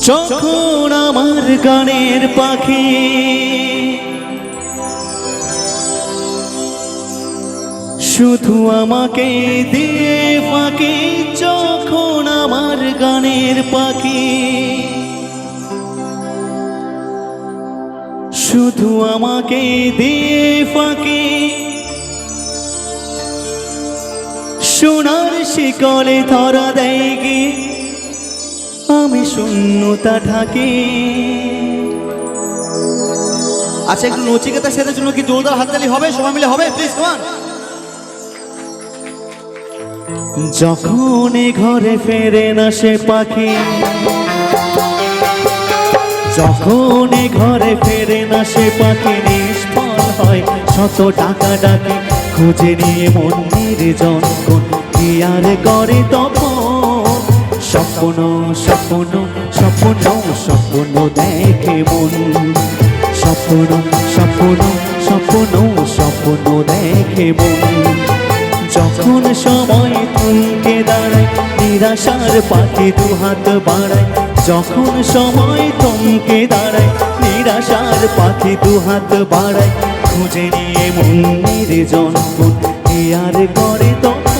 যখন আমার গানের পাখি শুধু আমাকে দিয়ে ফাঁকি, যখন আমার গানের পাখি শুধু আমাকে দিয়ে ফাঁকি সোনার শিকলে ধরা দেয় গিয়ে আমি শূন্যতা ঢাকি। আচ্ছা একটু নচিকেতা সেদের জন্য কি জোরদার হাততালি হবে? সবাই মিলে হবে? প্লিজ কমান যখন ঘরে ফেরে না সে পাখি, যখন ঘরে ফেরে না সে পাখি, নিষ্ফল হয় শত টাকা ডাকে, খুঁজে নিয়ে মন কি আর করে তখন স্বপ্ন স্বপ্ন স্বপ্ন স্বপ্ন দেখে মন। স্বপ্ন স্বপ্ন স্বপ্ন স্বপ্ন দেখে মন। যখন সময় থমকে দাঁড়ায়, নিরাশার পাখি দু হাত বাড়ায়। যখন সময় থমকে দাঁড়ায়, নিরাশার পাখি দু হাত বাড়ায়। খুঁজে নিয়ে মন নির্জন আর করে তখন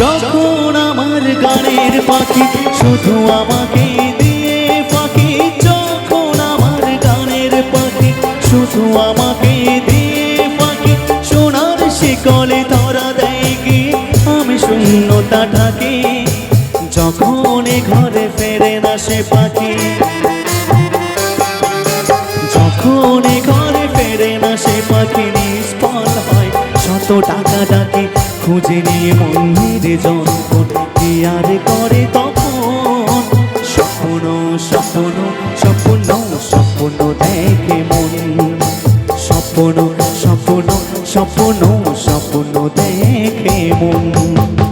যখন আমার গানের পাখি শুধু আমাকে দিয়ে পাখি, যখন আমার গানের পাখি শুধু আমাকে দিয়ে পাখি, সোনার শিকলে ধরা দেয় কি? আমি শূন্যতা ঢাকি। যখন ঘরে ফেরে না সে পাখি, যখন ঘরে ফেরে না সে পাখি শত টাকা ডাকে খুঁজে নিয়ে মন্দিরে যখন কি আর করে তখন স্বপ্ন স্বপ্ন স্বপ্ন স্বপ্ন দেখে মন। স্বপ্ন স্বপ্ন স্বপ্ন স্বপ্ন দেখে মন।